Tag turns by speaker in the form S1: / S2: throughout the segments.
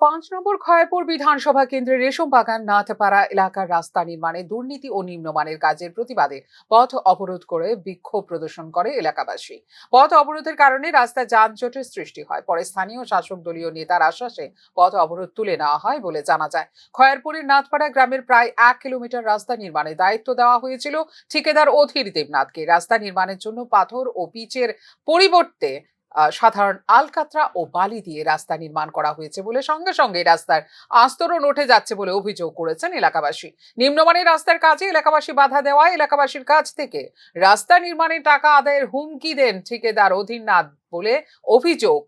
S1: পাঁচ নম্বর খয়ারপুর বিধানসভা কেন্দ্রের রেশম বাগান নাথপাড়া এলাকার রাস্তা নির্মাণে দুর্নীতি ও নিম্নমানের কাজের প্রতিবাদে পথ অবরোধ করে বিক্ষোভ প্রদর্শন করে এলাকাবাসী। পথ অবরোধের কারণে রাস্তায় যানজটের সৃষ্টি হয়। পরে স্থানীয় শাসক দলীয় নেতার আশ্বাসে পথ অবরোধ তুলে নেওয়া হয় বলে জানা যায়। খয়ারপুরের নাথপাড়া গ্রামের প্রায় এক কিলোমিটার রাস্তা নির্মাণে দায়িত্ব দেওয়া হয়েছিল ঠিকাদার অধীর দেবনাথকে। রাস্তা নির্মাণের জন্য পাথর ও পিচের পরিবর্তে সাধারণ আলকাতরা ও বালি দিয়ে রাস্তা নির্মাণ করা হয়েছে বলে সঙ্গে সঙ্গে রাস্তার আস্তরণ উঠে যাচ্ছে বলে অভিযোগ করেছেন এলাকাবাসী। নিম্নমানের রাস্তার কাজে এলাকাবাসী বাধা দেওয়ায় এলাকাবাসীর কাছ থেকে রাস্তা নির্মাণের টাকা আদায়ের হুমকি দেন ঠিকাদার অধীরনাথ বলে অভিযোগ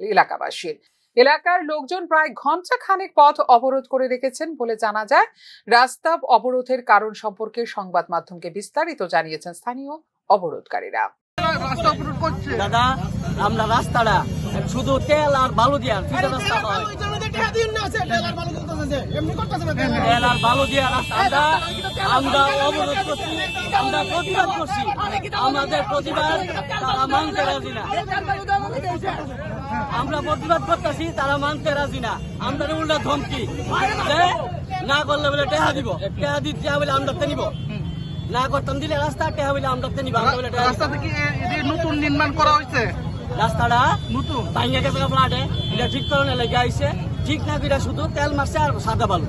S1: এলাকাবাসীর। এলাকার লোকজন প্রায় ঘণ্টা খানেক পথ অবরোধ করে রেখেছেন বলে জানা যায়। রাস্তা অবরোধের কারণ সম্পর্কে সংবাদ মাধ্যমকে বিস্তারিত জানিয়েছেন স্থানীয় অবরোধকারীরা।
S2: দাদা আমরা রাস্তাটা শুধু তেল আর বালু দিয়া রাস্তা হয়? তেল আর বালু দিয়া রাস্তা আমরা অবরোধ করছি আমরা প্রতিবাদ করছি। আমাদের প্রতিবাদ তারা মানতে রাজি না। আমরা প্রতিবাদ করতেছি তারা মানতে রাজি না। আমরা উল্টা ধমকি। না করলে বলে টেহা দিব। টেহা দিতে বলে আমরা তে নিব। না করতাম দিলে রাস্তা কে বলে আমরা তো নিবা আমরা বলে
S3: রাস্তা থেকে নতুন নির্মাণ করা হয়েছে?
S2: রাস্তাটা
S3: নতুন?
S2: ভাঙ্গা গেছে ফ্লাটে এটা ঠিক করণে লেগে আইছে। ঠিক না করে শুধু তেল মারছে আর সাদা বালু।